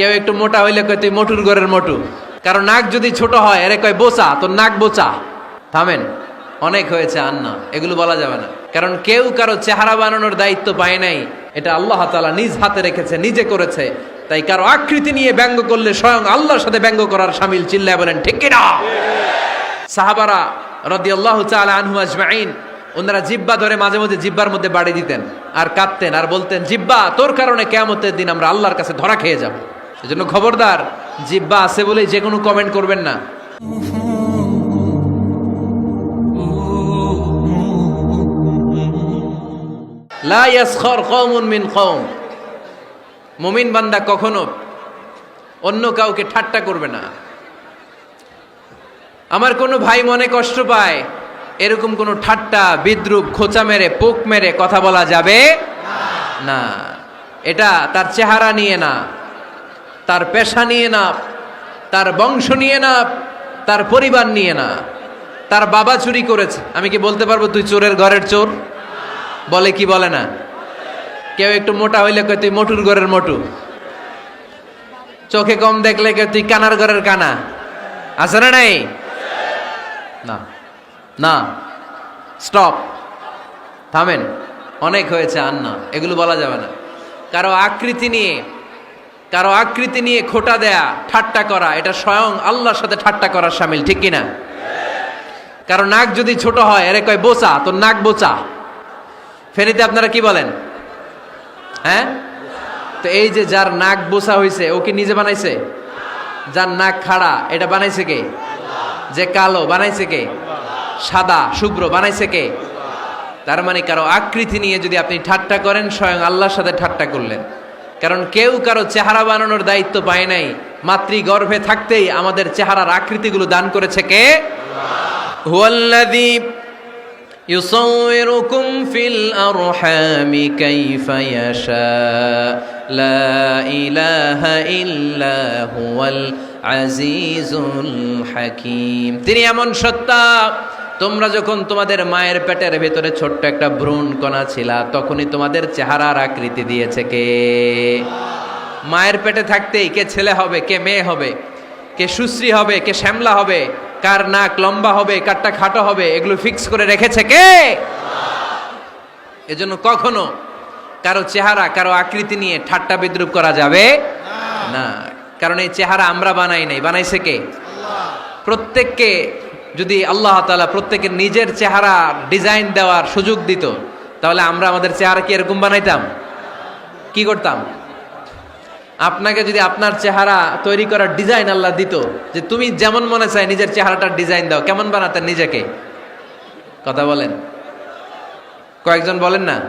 কেউ একটু মোটা হইলে কয়, তুই মোটুর ঘরের মোটু। কারণ নাক যদি ছোট হয়, এরে কয়, বোচা, তোর নাক বোচা। থামেন, অনেক হয়েছে আন্না, এগুলো বলা যাবে না। কারণ কেউ কারও চেহারা বানানোর দায়িত্ব পায় নাই, এটা আল্লাহ তালা নিজ হাতে রেখেছে, নিজে করেছে। তাই কারও আকৃতি নিয়ে ব্যঙ্গ করলে স্বয়ং আল্লাহর সাথে ব্যঙ্গ করার সামিল চিল্লায় বলেন, ঠিক সাহাবারা রদি আল্লাহ আনহু আজমাইন, ওনারা জিব্বা ধরে মাঝে মাঝে জিব্বার মধ্যে বাড়ি দিতেন, আর কাঁদতেন, আর বলতেন, জিব্বা, তোর কারণে কেয়ামতের দিন আমরা আল্লাহর কাছে ধরা খেয়ে যাব। এজন্য খবরদার, জিব্বা আছে বলে যে কোনো কমেন্ট করবেন না। মিন মুমিন বান্দা কখনো অন্য কাউকে ঠাট্টা করবে না। আমার কোনো ভাই মনে কষ্ট পায়, এরকম কোনো ঠাট্টা, বিদ্রুপ, খোঁচা মেরে, পোক মেরে কথা বলা যাবে না। এটা তার চেহারা নিয়ে না। তার পেশা নিয়ে না, তার বংশ নিয়ে না, তার পরিবার নিয়ে না। তার বাবা চুরি করেছে। আমি কি বলতে পারব তুই চোরের ঘরের চোর? বলে কি বলে না? কেউ একটু মোটা হইলে কয়, তুই মোটুর ঘরের মোটু। চোখে কম দেখলে কেউ তুই কানার ঘরের কানা। আছে না নাই? না। না। স্টপ। থামেন। অনেক হয়েছে আর না এগুলো বলা যাবে না। কারও আকৃতি নিয়ে কারও আকৃতি নিয়ে খোটা দেয়া, ঠাট্টা করা, এটা স্বয়ং আল্লাহর সাথে ঠাট্টা করার সামিল, ঠিক কিনা? কারও নাক যদি ছোট হয়, এরে কয়, বোচা, তোর নাক বোচা। ফেনীতে আপনারা কি বলেন? হ্যাঁ? তো এই যে যার নাক বোসা হয়েছে ও কি নিজে বানাইছে? যার নাক খাড়া, এটা বানাইছে কে? যে কালো, বানাইছে কে? সাদা, শুভ্র, বানাইছে কে? তার মানে কারও আকৃতি নিয়ে যদি আপনি ঠাট্টা করেন, স্বয়ং আল্লাহর সাথে ঠাট্টা করলেন। কারণ কেউ কারো চেহারা বানানোর দায়িত্ব পায় নাই মাতৃ গর্ভে থাকতেই আমাদের চেহারার আকৃতিগুলো দান করেছে কে হুয়াল্লাযী يصوركم في الأرحام كيف يشاء لا إله إلا هو العزيز الحكيم তিনি এমন সত্তা তোমরা যখন তোমাদের মায়ের পেটের ভেতরে ছোট্ট একটা ভ্রূণ কণা ছিলা, তখনই তোমাদের চেহারার আকৃতি দিয়েছে কে? মায়ের পেটে থাকতেই কে ছেলে হবে, কে মেয়ে হবে, কে সুশ্রী হবে, কে শ্যামলা হবে, কার নাক লম্বা হবে, কারটা খাটো হবে, এগুলো ফিক্স করে রেখেছে কে? এজন্য কখনো কারও চেহারা, কারও আকৃতি নিয়ে ঠাট্টা বিদ্রুপ করা যাবে না। কারণ এই চেহারা আমরা বানাই নাই, বানাইছে কে? প্রত্যেককে যদি আল্লাহ তাআলা প্রত্যেকের নিজের চেহারা ডিজাইন দেওয়ার সুযোগ দিত, তাহলে আমরা আমাদের চেহারা কি এরকম বানাইতাম? কি করতাম? আপনাকে যদি আপনার চেহারা তৈরি করার ডিজাইন আল্লাহ দিত, যে তুমি যেমন মনে চাই নিজের চেহারাটার ডিজাইন দাও, কেমন বানাতেন নিজেকে? কথা বলেন। কয়েকজন বলেন না?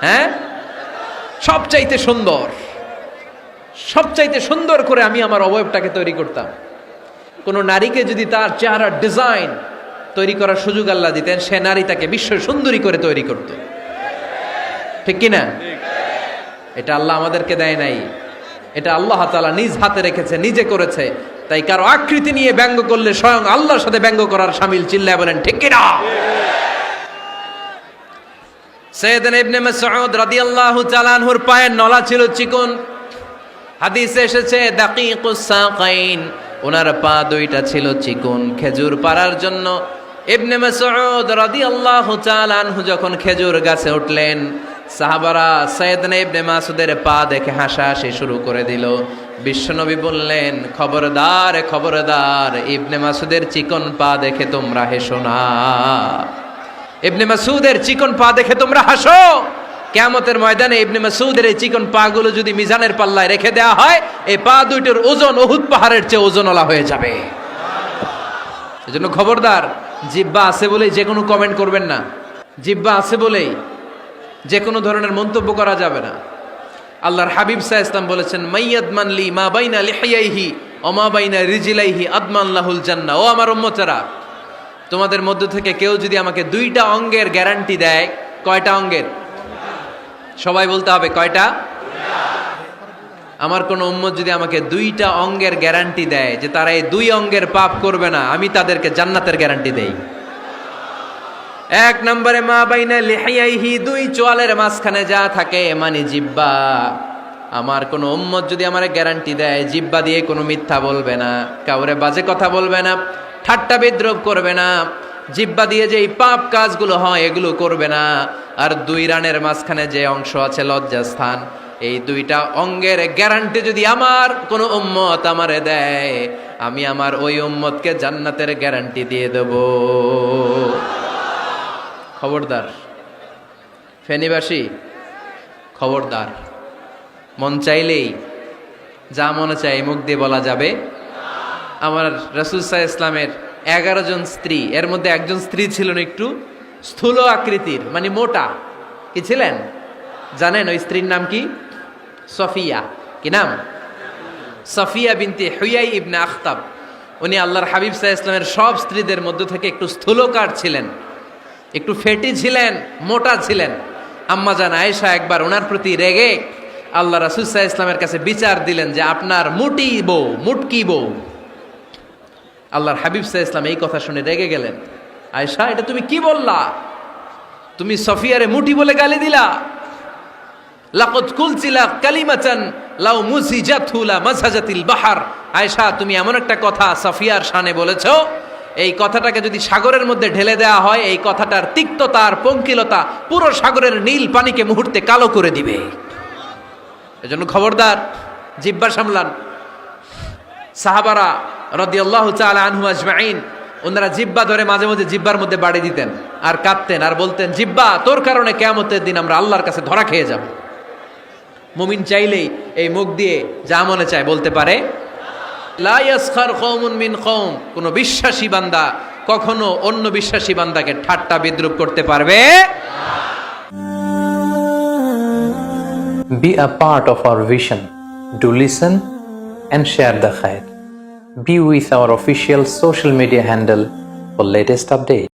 হ্যাঁ? সবচাইতে সুন্দর সবচাইতে সুন্দর করে আমি আমার অবয়বটাকে তৈরি করতাম। কোন নারীকে যদি তার চেহারার ডিজাইন তৈরি করার সুযোগ আল্লাহ দিতেন, সে নারী তাকে বিশ্ব সুন্দরী করে তৈরি করত। ঠিক কিনা এটা আল্লাহ আমাদেরকে দেয় নাই। এটা আল্লাহ তালা নিজ হাতে রেখেছে, নিজে করেছে। তাই কারও আকৃতি নিয়ে ব্যঙ্গ করলে স্বয়ং আল্লাহর সাথে ব্যঙ্গ করার সামিল চিল্লায় বলেন, ঠিক কিনা সৈয়দন ইবনে মাসউদ রাদিয়াল্লাহু তাআলা আনহুর পায়ের নলা ছিল চিকন। হাদিসে এসেছে, দাকিকুস সাকাইন। ওনার পা দুইটা ছিল চিকন খেজুর পাড়ার জন্য। ইবনে মাসউদ রাদিয়াল্লাহু তাআলা আনহু যখন খেজুর গাছে উঠলেন, সাহাবারা সৈয়দনা ইবনে মাসুদের পা দেখে হাসাহাসি শুরু করে দিল। বিশ্বনবী বললেন, খবরদার খবরদার, ইবনে মাসুদের চিকন পা দেখে তোমরা হেসো না। ইবনে মাসুদের চিকন পা দেখে তোমরা হাসো। কেয়ামতের ময়দানে ইবনে মাসুদের এই চিকন পা গুলো যদি মিজানের পাল্লায় রেখে দেওয়া হয়, এই পা দুইটার ওজন ওহুদ পাহাড়ের চেয়ে ওজনওয়ালা হয়ে যাবে। এজন্য খবরদার, জিব্বা আছে বলেই যে কোনো কমেন্ট করবেন না। জিব্বা আছে বলেই যে কোনো ধরনের মন্তব্য করা যাবে না। আল্লাহর হাবিব সাহ ইসলাম বলেছেন মাইয়াদ মানলি মা বাইনা লিহাইহি অমা বাইনা রিজিলাইহি আদমান লাহুল জান্না ও আমার উম্মতারা, তোমাদের মধ্য থেকে কেউ যদি আমাকে দুইটা অঙ্গের গ্যারান্টি দেয়, কয়টা অঙ্গের? সবাই বলতে হবে কয়টা? আমার কোনো উম্মত যদি আমাকে দুইটা অঙ্গের গ্যারান্টি দেয় যে তারা এই দুই অঙ্গের পাপ করবে না, আমি তাদেরকে জান্নাতের গ্যারান্টি দেই। এক নম্বরে, মা বাইনা লিহাইহি দুই চোয়ালের মাঝখানে যা থাকে মানে জিব্বা। আমার কোনো উম্মত যদি আমার গ্যারান্টি দেয়, জিব্বা দিয়ে কোনো মিথ্যা বলবে না, কাউরে বাজে কথা বলবে না, ঠাট্টা বিদ্রোপ করবে না জিব্বা দিয়ে যে এই পাপ কাজগুলো হয়, এগুলো করবে না। আর দুই রানের মাঝখানে যে অংশ আছে, লজ্জাস্থান। এই দুইটা অঙ্গের গ্যারান্টি যদি আমার কোনো উম্মত আমারে দেয়, আমি আমার ওই উম্মতকে জান্নাতের গ্যারান্টি দিয়ে দেব। খবরদার। ফেনীবাসী, খবরদার। মন চাইলেই, যা মনে চাই মুখ দিয়ে বলা যাবে। আমার রসুল সাহা ইসলামের এগারো জন স্ত্রী। এর মধ্যে একজন স্ত্রী ছিলেন একটু স্থূল আকৃতির মানে মোটা। কি ছিলেন? জানেন ওই স্ত্রীর নাম কি? সফিয়া। কি নাম? সফিয়া বিনতে হুয়াই ইবনে আখতাব। উনি আল্লাহর হাবিব সাহা ইসলামের সব স্ত্রীদের মধ্য থেকে একটু স্থূলকার ছিলেন। একটু ফেটি ছিলেন, মোটা ছিলেন। আম্মা জান আয়েশা একবার ওনার প্রতি রেগে আল্লাহ রাসুসাহ ইসলামের কাছে বিচার দিলেন যে আপনার মুটি বউ, মুটকি বউ। আল্লাহর হাবিব সাহ ইসলাম এই কথা শুনে রেগে গেলেন। আয়েশা, এটা তুমি কি বললা? তুমি সফিয়ারে মুটি বলে গালি দিলা। লাকত কুলচিলা কালিমাচান লাউ মুসিজাতুলা মাসাজাতিল বাহার। আয়েশা, তুমি এমন একটা কথা সফিয়ার শানে বলেছ। এই কথাটাকে যদি সাগরের মধ্যে ঢেলে দেওয়া হয়, এই কথাটার তিক্ততা আর পঙ্কিলতা পুরো সাগরের নীল পানিকে মুহূর্তে কালো করে দিবে। এজন্য খবরদার, জিব্বা সামলান। সাহাবারা রদিয়াল্লাহ তাআলা আনহু আজমাইন ওনারা জিব্বা ধরে মাঝে মাঝে জিব্বার মধ্যে বাড়ি দিতেন আর কাঁদতেন আর বলতেন জিব্বা তোর কারণে কেয়ামতের দিন আমরা আল্লাহর কাছে ধরা খেয়ে যাব মুমিন চাইলেই এই মুখ দিয়ে যা মনে চায় বলতে পারে মিন কওম কোন বিশ্বাসী বান্দা, কখনো অন্য বিশ্বাসী বান্দাকে ঠাট্টা বিদ্রুপ করতে পারবে Be a part of our vision. Do listen and share the khair. Be with our official social media handle for latest updates.